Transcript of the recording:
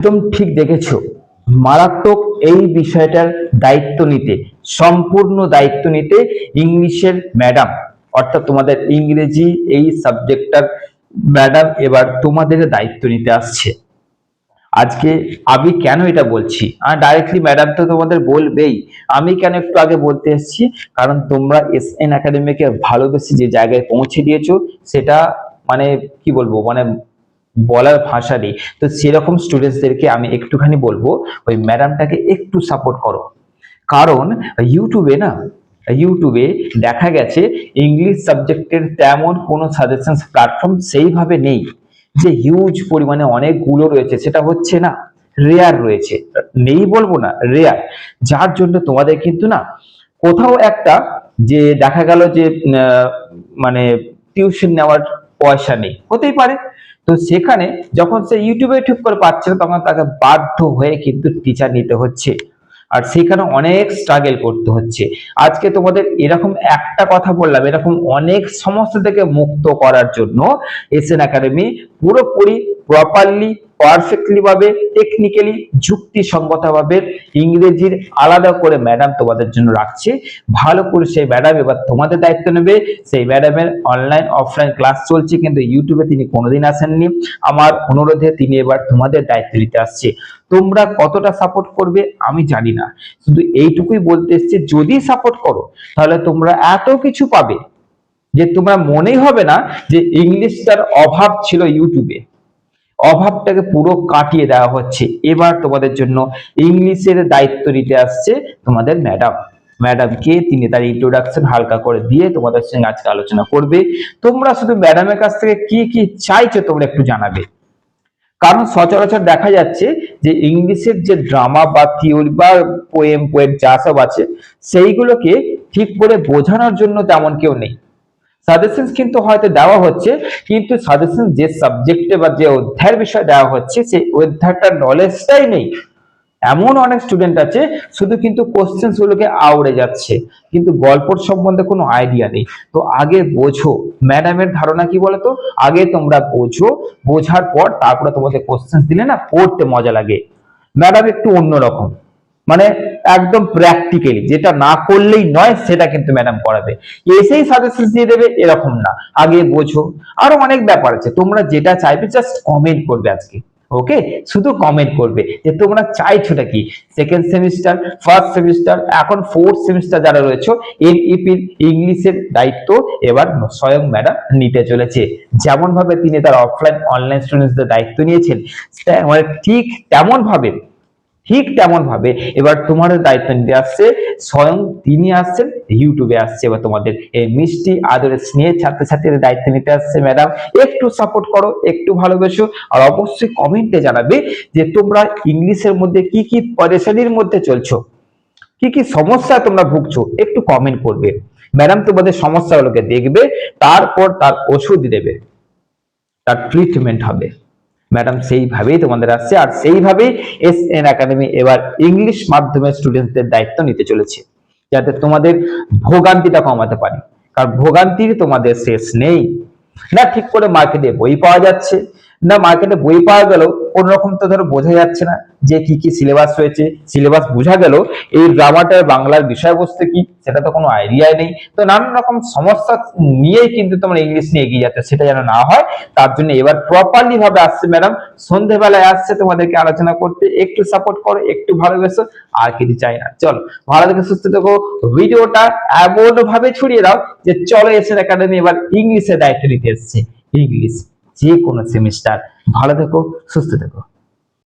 একদম ঠিক দেখেছ। মারাত্মক এই বিষয়টার দায়িত্ব নিতে, সম্পূর্ণ দায়িত্ব নিতে ইংলিশের ম্যাডাম, অর্থাৎ তোমাদের ইংরেজি এই সাবজেক্টটার ম্যাডাম এবার তোমাদের দায়িত্ব নিতে আসছে। আজকে আমি কেন এটা বলছি? আর ডাইরেক্টলি ম্যাডাম তো তোমাদের বলবেই। আমি কেন একটু আগে বলতে এসেছি? কারণ তোমরা এস এন একাডেমিকে ভালোবেসে যে জায়গায় পৌঁছে দিয়েছ, সেটা মানে কি বলব? মানে বলার ভাষা নেই। তো সেরকম স্টুডেন্টসদেরকে আমি একটুখানি বলব, ওই ম্যাডামটাকে একটু সাপোর্ট করো। কারণ ইউটিউবে না ইউটিউবে দেখা গেছে ইংলিশ সাবজেক্টের তেমন কোনো সাজেশন প্ল্যাটফর্ম সেইভাবে নেই যে হিউজ পরিমাণে অনেকগুলো রয়েছে। সেটা হচ্ছে না রেয়ার রয়েছে। নেই বলব না রেয়ার যার জন্য তোমাদের কিন্তু না, কোথাও একটা যে দেখা গেল যে মানে টিউশন নেওয়ার পয়সা নেই। হতেই পারে। তো সেখানে যখন সে ইউটিউবে ঠিক করে পাচ্ছে না তখন তাকে বাধ্য হয়ে কিন্তু টিচার নিতে হচ্ছে। আর সেখানে অনেক স্ট্রাগল করতে হচ্ছে। আজকে তোমাদের এরকম একটা কথা বললাম, এরকম অনেক সমস্যা থেকে মুক্ত করার জন্য এসএন একাডেমি পুরোপুরি প্রপারলি পারফেক্টলি ভাবে টেকনিক্যালি যুক্তিসঙ্গত ভাবে ইংরেজির আলাদা করে ম্যাডাম তোমাদের জন্য রাখছে। ভালো করে সেই ম্যাডাম এবার তোমাদের দায়িত্ব নেবে। সেই ম্যাডামের অনলাইন অফলাইন ক্লাস চলছে, কিন্তু ইউটিউবে তিনি কোনোদিন আসেননি। আমার অনুরোধে তিনি এবার তোমাদের দায়িত্ব নিতে আসছে। তোমরা কতটা সাপোর্ট করবে আমি জানি না। শুধু এইটুকুই বলতে এসছে, যদি সাপোর্ট করো, তাহলে তোমরা এত কিছু পাবে যে তোমরা মনেই হবে না যে ইংলিশটার অভাব ছিল ইউটিউবে অভাবটাকে পুরো কাটিয়ে দেওয়া হচ্ছে। এবার তোমাদের জন্য ইংলিশের দায়িত্ব নিতে আসছে তোমাদের ম্যাডাম। ম্যাডাম কে তিনি তার ইন্ট্রোডাকশন হালকা করে দিয়ে তোমাদের সঙ্গে আজকে আলোচনা করবে। তোমরা শুধু ম্যাডামের কাছ থেকে কি কি চাইছো তোমরা একটু জানাবে। কারণ সচরাচর দেখা যাচ্ছে যে ইংলিশের যে ড্রামা বা থিওরি বা পোয়েম পোয়েট যা সব আছে, সেইগুলোকে ঠিক করে বোঝানোর জন্য তেমন কেউ নেই। সাজেশন কিন্তু হয়তো দেওয়া হচ্ছে, কিন্তু সাজেশন যে সাবজেক্টে বা যে অধ্যায়ের বিষয় দেওয়া হচ্ছে সেই অধ্যায়টার নলেজটাই নেই। এমন অনেক স্টুডেন্ট আছে, শুধু কিন্তু কোশ্চেন্স গুলোকে আউড়ে যাচ্ছে, কিন্তু গল্পর সম্বন্ধে কোনো আইডিয়া নেই। তো আগে বোঝো ম্যাডামের ধারণা কি বলতো? আগে তোমরা বোঝো, বোঝার পর তারপরে তোমাদের কোশ্চেন্স দিলে না পড়তে মজা লাগে। ম্যাডাম একটু অন্যরকম। মানে একদম প্র্যাকটিক্যালি যেটা না করলেই নয়, সেটা কিন্তু ম্যাডাম করাবে। এসেই সাজেশন দিয়ে দেবে, এরকম না। আগে বোঝো। আরও অনেক ব্যাপার আছে। তোমরা যেটা চাইবে জাস্ট কমেন্ট করবে আজকে। ওকে শুধু কমেন্ট করবে যে তোমরা চাইছোটা কি? সেকেন্ড সেমিস্টার ফার্স্ট সেমিস্টার এখন ফোর্থ সেমিস্টার যারা রয়েছে এনইপির ইংলিশের দায়িত্ব এবার স্বয়ং ম্যাডাম নিতে চলেছে। যেমন ভাবে তিনি তার অফলাইন অনলাইন স্টুডেন্টসদের দায়িত্ব নিয়েছেন মানে ঠিক তেমন ভাবে ঠিক তেমন ভাবে এবার তোমাদের দায়িত্ব নিতে আসছে, স্বয়ং তিনি আসছেন ইউটিউবে আসছে, এবার তোমাদের এই মিষ্টি আদরে স্নেহের ছাত্রছাত্রীদের দায়িত্ব নিতে আসছে ম্যাডাম একটু সাপোর্ট করো, একটু ভালোবেসো, আর অবশ্যই কমেন্টে জানাবে যে তোমরা ইংলিশের মধ্যে কি কি পরেশানির মধ্যে চলছো, কি কি সমস্যা তোমরা ভুগছো, একটু কমেন্ট করবে। ম্যাডাম তোমাদের সমস্যাগুলোকে দেখবে, তারপর তার ওষুধ দেবে, তার ট্রিটমেন্ট হবে। ম্যাডাম সেইভাবেই তোমাদের আসছে আর সেইভাবেই এস এন একাডেমি এবার ইংলিশ মাধ্যমে স্টুডেন্টদের দায়িত্ব নিতে চলেছে, যাতে তোমাদের ভোগান্তিটা কমাতে পারি। কারণ ভোগান্তির তোমাদের শেষ নেই। না ঠিক করে মার্কেটে বই পাওয়া যাচ্ছে, না মার্কেটে বই পাওয়া গেল কোন রকম তো ধরো বোঝা যাচ্ছে না যে কি কি সিলেবাস রয়েছে। সিলেবাস বোঝা গেল, এই ড্রামাটার বাংলার বিষয়বস্তু কি, সেটা তো কোনো আইডিয়াই নেই। তো নানান রকম সমস্যা নিয়েই কিন্তু তোমরা ইংলিশ নিয়ে এগিয়ে যাচ্ছে, সেটা যেন না হয়। তার জন্য এবার প্রপারলি ভাবে আসছে ম্যাডাম সন্ধেবেলায় আসছে, তোমাদেরকে আলোচনা করতে, একটু সাপোর্ট করো, একটু ভালোবেসো, আর কিছু চাই না। চলো, ভালো থেকে সুস্থ থেকো। ভিডিওটা এমন ভাবে ছড়িয়ে দাও যে চলো এসে একাডেমি এবার ইংলিশের দায়িত্ব নিতে এসছে। ইংলিশ যে কোনো সেমিস্টার। ভালো থেকো সুস্থ থেকো।